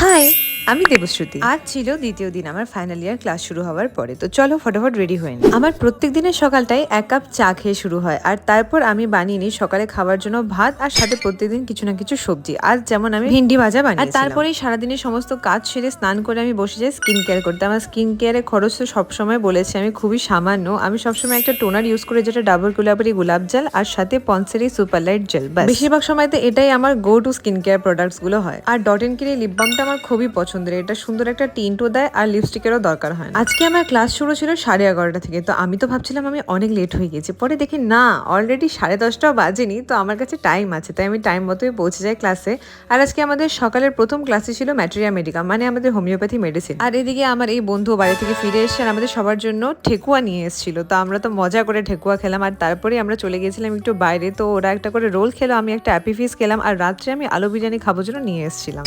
Hi. আমি দেবশ্রুতি। আজ ছিল দ্বিতীয় দিন আমার ফাইনাল ইয়ার ক্লাস শুরু হওয়ার পরে। তো চলো ফটাফট রেডি হয়ে নিই। আমার প্রত্যেক দিনের সকালটাই এক কাপ চা খেয়ে শুরু হয় আর তারপর আমি বানিয়ে নিই সকালে খাওয়ার জন্য ভাত আর সাথে প্রত্যেকদিন কিছু না কিছু সবজি। আজ যেমন আমি ভিন্ডি ভাজা বানিয়ে আর তারপরেই সারাদিনের সমস্ত কাজ সেরে স্নান করে আমি বসে যাই স্কিন কেয়ার করতে। আমার স্কিন কেয়ারের খরচ তো সবসময় বলেছি আমি খুবই সামান্য। আমি সবসময় একটা টোনার ইউজ করে যেটা ডাবল গোলাপারি গোলাপ জল আর সাথে পন্সেরি সুপার লাইট জেল বেশিরভাগ সময় তো এটাই আমার গো টু স্কিন কেয়ার প্রোডাক্টসগুলো হয়। আর ডট এন কির লিপ বামটা আমার খুবই পছন্দের, এটা সুন্দর একটা টিন্টও দেয় আর লিপস্টিকেরও দরকার হয় আজকে আমার ক্লাস শুরু ছিল সাড়ে এগারোটা থেকে, তো আমি তো ভাবছিলাম আমি অনেক লেট হয়ে গেছি। পরে দেখি না অলরেডি সাড়ে দশটাও বাজেনি, তো আমার কাছে টাইম আছে, তাই আমি টাইম মতোই পৌঁছে যাই ক্লাসে আর আজকে আমাদের সকালের প্রথম ক্লাসে ছিল ম্যাটেরিয়া মেডিকা মানে আমাদের হোমিওপ্যাথি মেডিসিন আর এদিকে আমার এই বন্ধু বাড়ি থেকে ফিরে এসে আমাদের সবার জন্য ঠেকুয়া নিয়ে এসেছিল, তো আমরা তো মজা করে ঠেকুয়া খেলাম। আর তারপরে আমরা চলে গেছিলাম একটু বাইরে, তো ওরা একটা করে রোল খেলো, আমি একটা অ্যাপি ফিস খেলাম, আর রাত্রে আমি আলু বিরিয়ানি খাবার জন্য নিয়ে এসেছিলাম।